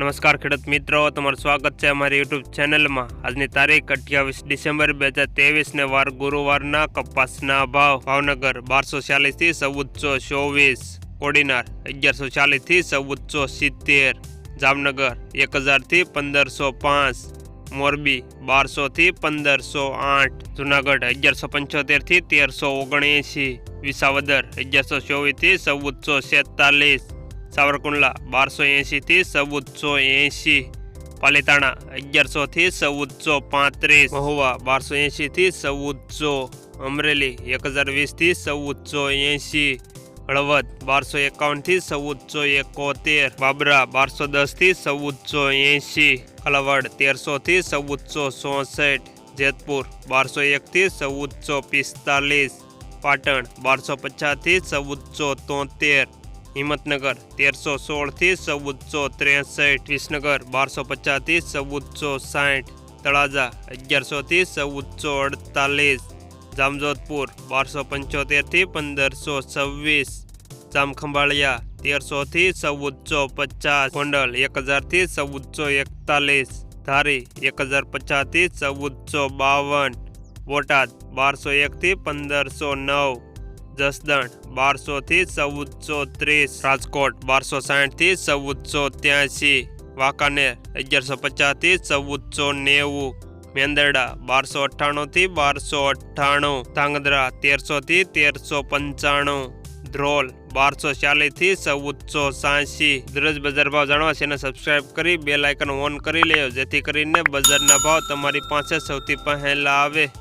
નમસ્કાર ખેડૂત મિત્રો તમારું સ્વાગત છે અમારી યુટ્યુબ ચેનલમાં આજની તારીખ અઠ્યાવીસ ડિસેમ્બર બે હજાર ત્રેવીસને વાર ગુરુવારના કપાસના ભાવ ભાવનગર બારસો ચાલીસથી ચૌદસો ચોવીસ કોડીનાર અગિયારસો ચાલીસથી ચૌદસો સિત્તેર જામનગર એક હજારથી પંદરસો પાંચ મોરબી બારસોથી પંદરસો આઠ જુનાગઢ અગિયારસો પંચોતેરથી તેરસો ઓગણએંશી વિસાવદર અગિયારસો ચોવીસથી ચૌદસો છેતાલીસ સાવરકુંડલા બારસો એંશીથી ચૌદસો એંશી, પાલીતાણા અગિયારસોથી ચૌદસો પાંત્રીસ, મહુવા બારસો એંશીથી ચૌદસો, અમરેલી એક હજાર વીસથી ચૌદસો એંશી, હળવદ બારસો એકાવનથી ચૌદસો એકોતેર, બાબરા બારસો દસથી ચૌદસો એંશી કલવડ તેરસોથી ચૌદસો ચોસઠ, જેતપુર બારસો એકથી ચૌદસો પિસ્તાલીસ, પાટણ બારસો પચાસથી ચૌદસો તોતેર હિંમતનગર તેરસો સોળથી ચૌદસો ત્રેસઠ વિસનગર બારસો પચાસથી ચૌદસો સાઠ તળાજા અગિયારસોથી ચૌદસો અડતાલીસ જામજોધપુર બારસો પંચોતેરથી પંદરસો છવ્વીસ જામખંભાળિયા તેરસોથી ચૌદસો પચાસ ગોંડલ એક હજારથી ચૌદસો એકતાલીસ ધારી એક હજાર પચાસથી ચૌદસો બાવન બોટાદ બારસો એકથી પંદરસો નવ જસદણ બારસોથી ચૌદસો ત્રીસ. રાજકોટ, બારસો સાઠથી ચૌદસો ત્યાસી વાંકાનેર, અગિયારસો પચાસથી ચૌદસો નેવું. મેંદરડા, બારસો અઠ્ઠાણુંથી બારસો અઠ્ઠાણું. ધાંગધ્રા તેરસોથી તેરસો પંચાણું. ધ્રોલ, બારસો ચાલીસથી ચૌદસો સાંસી દરરોજ બજાર ભાવ જાણવા છે સબસ્ક્રાઇબ કરી બે લાઇકન ઓન કરી લેજો, જેથી કરીને બજારના ભાવ તમારી પાસે સૌથી પહેલા આવે.